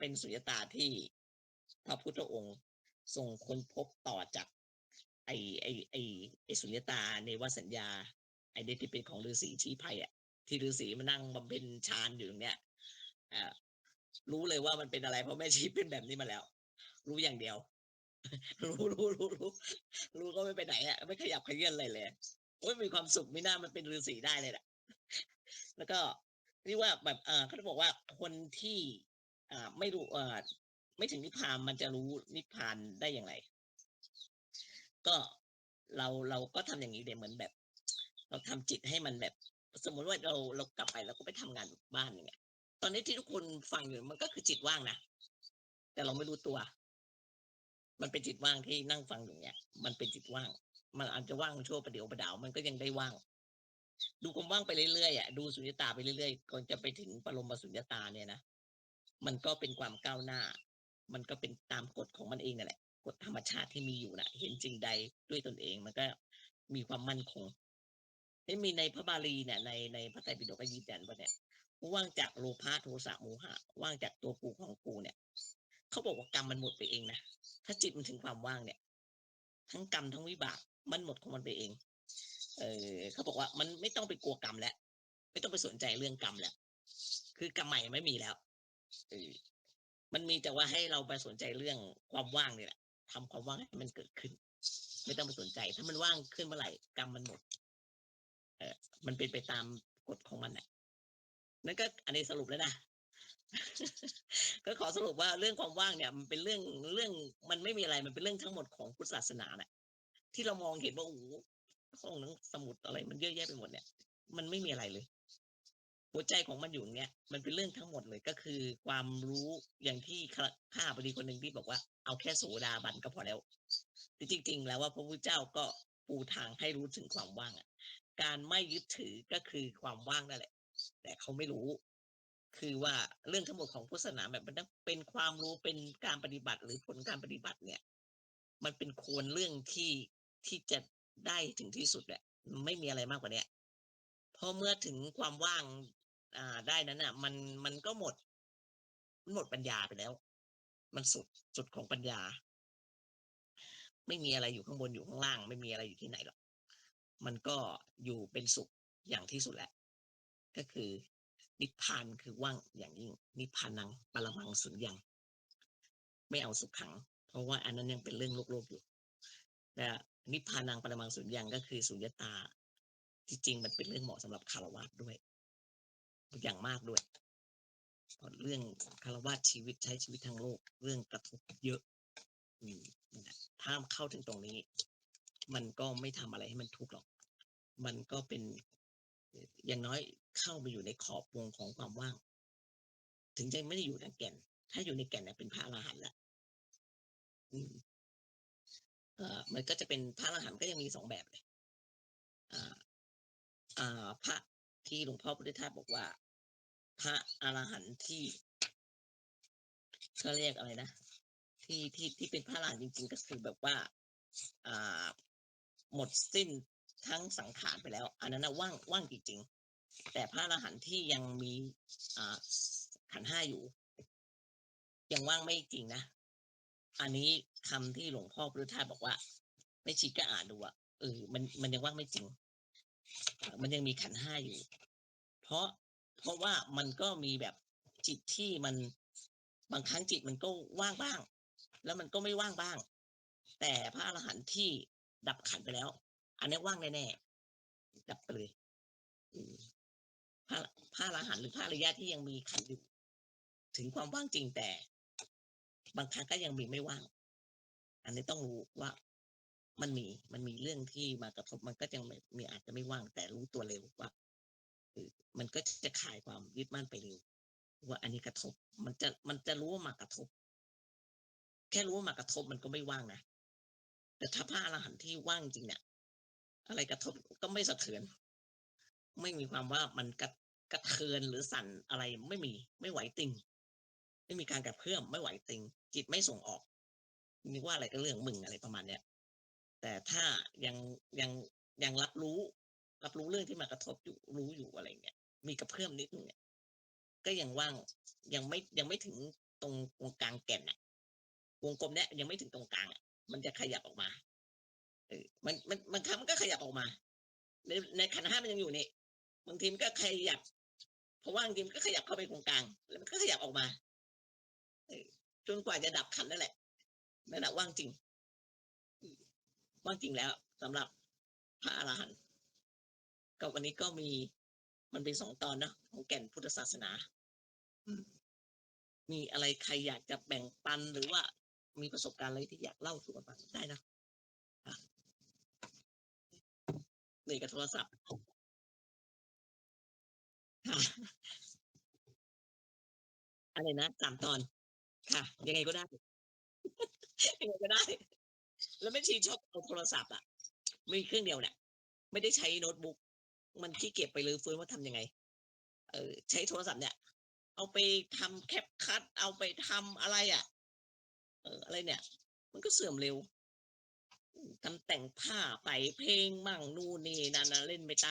เป็นสุญญตาที่พระพุทธองค์ทรงค้นพบต่อจาก ไอไอไอไอสุญญตาในวสัญญา ไอเดที่เป็นของฤาษีชี้ภัยอะที่ฤาษีมานั่งบำเพ็ญฌานอยู่ตรงเนี้ยอ่ารู้เลยว่ามันเป็นอะไรเพราะแม่ชีเป็นแบบนี้มาแล้ว รู้อย่างเดียว รู้รู้รู้รู้รู้ก็ไม่ไปไหนอะไม่ขยับขยื่นอะไรเลยโอ้ยมีความสุขไม่น่ามันเป็นฤาษีได้เลยแหละแล้วก็นี่ว่าแบบเออเขาจะบอกว่าคนที่ อ่าไม่รู้เออไม่ถึงนิพพานมันจะรู้นิพพานได้อย่างไร ก็เราเราก็ทำอย่างนี้เดี๋ยวเหมือนแบบ เราทำจิตให้มันแบบ สมมติว่าเราเรากลับไปเราก็ไปทำงานบ้านอย่างเงี้ย ตอนนี้ที่ทุกคนฟังอยู่มันก็คือจิตว่างนะแต่เราไม่รู้ตัว มันเป็นจิตว่างที่นั่งฟังอยู่เนี่ยมันเป็นจิตว่าง มันอาจจะว่างชั่วประเดี๋ยวประดาวมันก็ยังได้ว่าง ดูความว่างไปเรื่อยๆอะดูสุญญตาไปเรื่อยๆก่อนจะไปถึงปรมสุญญตาเนี่ยนะ มันก็เป็นความก้าวหน้า มันก็เป็นตามกฎของมันเองนั่นแหละกฎธรรมชาติที่มีอยู่นะเห็นจริงใดด้วยตนเองมันก็มีความมั่นคงที่มีในพระบาลีเนี่ยในในพระไตรปิฎกก็ยืนยันว่าเนี่ยว่างจากโลภะโทสะโมหะ ว่างจากตัวกูของกูเนี่ยเขาบอกว่ากรรมมันหมดไปเองนะถ้าจิตมันถึงความว่างเนี่ย ทั้งกรรมทั้งวิบากมันหมดของมันไปเอง เออเขาบอกว่ามันไม่ต้องไปกลัวกรรมแล้ว ไม่ต้องไปสนใจเรื่องกรรมแล้วคือกรรมใหม่ไม่มีแล้ว มันมีแต่ว่าให้เราไปสนใจเรื่องความว่างนี่แหละทำความว่างให้มันเกิดขึ้น ไม่ต้องไปสนใจ ถ้ามันว่างขึ้นเมื่อไหร่กรรมมันหมด เออมันเป็นไปตามกฎของมันน่ะนั่นก็อันนี้สรุปแล้วนะก็ขอสรุปว่าเรื่องความว่างเนี่ย มันเป็นเรื่องเรื่องมันไม่มีอะไรมันเป็นเรื่องทั้งหมดของพุทธศาสนาแหละที่เรามองเห็นว่าโอ้โหห้องหนังสมุดอะไร มันเยอะแยะไปหมดเนี่ย มันไม่มีอะไรเลย หัวใจของมันอยู่เนี้ยมันเป็นเรื่องทั้งหมดเลยก็คือ ความรู้อย่างที่ข้าพอดีคนหนึ่งที่บอกว่าเอาแค่โสดาบันก็พอแล้วจริงๆ แล้วว่าพระพุทธเจ้าก็ปูทางให้รู้ถึงความว่างอะ การไม่ยึดถือก็คือความว่างนั่นแหละ แต่เขาไม่รู้ คือว่าเรื่องทั้งหมดของพุทธศาสนาแบบมันต้องเป็นความรู้เป็นการปฏิบัติหรือผลการปฏิบัติเนี่ย มันเป็นโควรเรื่องที่ที่จะได้ถึงที่สุดแหละไม่มีอะไรมากกว่าเนี้ยพอเมื่อถึงความว่าง อ่า ได้นั้นอะ มันมันก็หมดมันหมดปัญญาไปแล้ว มันสุดสุดของปัญญา ไม่มีอะไรอยู่ข้างบนอยู่ข้างล่าง ไม่มีอะไรอยู่ที่ไหนหรอกมันก็อยู่เป็นสุขอย่างที่สุดแหละ ก็คือ นิพพานคือว่างอย่างยิ่ง นิพพานังปรมังสุญญังไม่เอาสุขขัง เพราะว่าอันนั้นยังเป็นเรื่องโลกโลกอยู่แต่นิพพานังปรมังสุญญังก็คือสุญญตา ที่จริงมันเป็นเรื่องเหมาะสำหรับคารวะด้วย อย่างมากด้วยเพราะเรื่องคารวะชีวิตใช้ชีวิตทางโลก เรื่องกระทบเยอะถ้าเข้าถึงตรงนี้ มันก็ไม่ทำอะไรให้มันทุกข์หรอก มันก็เป็นอย่างน้อยเข้าไปอยู่ในขอบวงของความว่าง ถึงจะไม่ได้อยู่ในแก่น ถ้าอยู่ในแก่นเนี่ยเป็นพระอรหันต์ละมเอ่อมันก็จะเป็นพระอรหันต์ก็ยังมีสองแบบเลยอ่า อ่า พระ ที่หลวงพ่อพุทธทาสบอกว่า พระอรหันต์ที่เขาเรียกอะไรนะที่ที่ที่เป็นพระอรหันต์จริง ๆ ก็คือแบบว่าอ่าหมดสิ้นทั้งสังขารไปแล้ว อันนั้นนะว่างว่างจริงๆแต่พระอรหันต์ที่ยังมีอ่าขันห้าอยู่ ยังว่างไม่จริงนะอันนี้คำที่หลวงพ่อพุทธทาสบอกว่าไม่ชีก็อ่านดูว่าเออมันมันยังว่างไม่จริง มันยังมีขันห้าอยู่ เพราะเพราะว่ามันก็มีแบบจิตที่มันบางครั้งจิตมันก็ว่างบ้าง แล้วมันก็ไม่ว่างบ้าง แต่พระอรหันต์ที่ดับขันไปแล้ว อันนี้ว่างแน่ๆดับไปเลยพระพระอรหันต์หรือพระอริยะที่ยังมีขันอยู่ถึงความว่างจริงแต่ บางครั้งก็ยังมีไม่ว่าง อันนี้ต้องรู้ว่า มันมีมันมีเรื่องที่มากระทบมันก็ยังมีอาจจะไม่ว่างแต่รู้ตัวเร็วว่ามันก็จะคลายความยึดมั่นไปเร็วว่าอันนี้กระทบ มันจะมันจะรู้ว่ามากระทบ แค่รู้ว่ามากระทบมันก็ไม่ว่างนะแต่ถ้าพระอรหันต์ที่ว่างจริงเนี่ยอะไรกระทบก็ไม่สะเทือน ไม่มีความว่ามันกระกระเทือนหรือสั่นอะไรไม่มี ไม่ไหวติง ไม่มีการกระเพื่อมไม่ไหวติง จิตไม่ส่งออกนึกว่าอะไรก็เรื่องมึงอะไรประมาณเนี้ย แต่ถ้ายังยังยังรับรู้ รับรู้เรื่องที่มากระทบอยู่รู้อยู่อะไรเงี้ยมีกระเพื่อมนิดนึงเนี่ยก็ยังว่างยังไม่ยังไม่ถึงตรงตรงกลางแก่นน่ะวงกลมเนี้ยยังไม่ถึงตรงกลางอะมันจะขยับออกมาเออมันมันบางครั้งมันก็ขยับออกมา ในในขันห้ามันยังอยู่นี่บางทีมันก็ขยับเพราะว่างทีมันก็ขยับเข้าไปตรงกลาง แล้วมันก็ขยับออกมาจนกว่าจะดับขันนั่นแหละนั่นแหละว่างจริง ว่างจริงแล้วสำหรับพระอรหันต์ก็วันนี้ก็มีมันเป็นสองตอนเนาะของแก่นพุทธศาสนาอืมมีอะไรใครอยากจะแบ่งปันหรือว่ามีประสบการณ์อะไรที่อยากเล่าสู่กันฟังได้นะอะเหนื่อยกับโทรศัพท์ค่ะอะไรนะสามตอน ค่ะ ยังไงก็ได้ ยังไงก็ได้ แล้วแม่ชีชอบเอาโทรศัพท์อะมีเครื่องเดียวเนี่ยไม่ได้ใช้โน้ตบุ๊กมันขี้เกียจไปรื้อฟื้นว่าทำยังไง เออใช้โทรศัพท์เนี่ย เอาไปทำแคปคัดเอาไปทำอะไรอะเอออะไรเนี่ย มันก็เสื่อมเร็วทำแต่งผ้าไปเพลงมั่งนู่นนี่นั่นนะเล่นไปตาม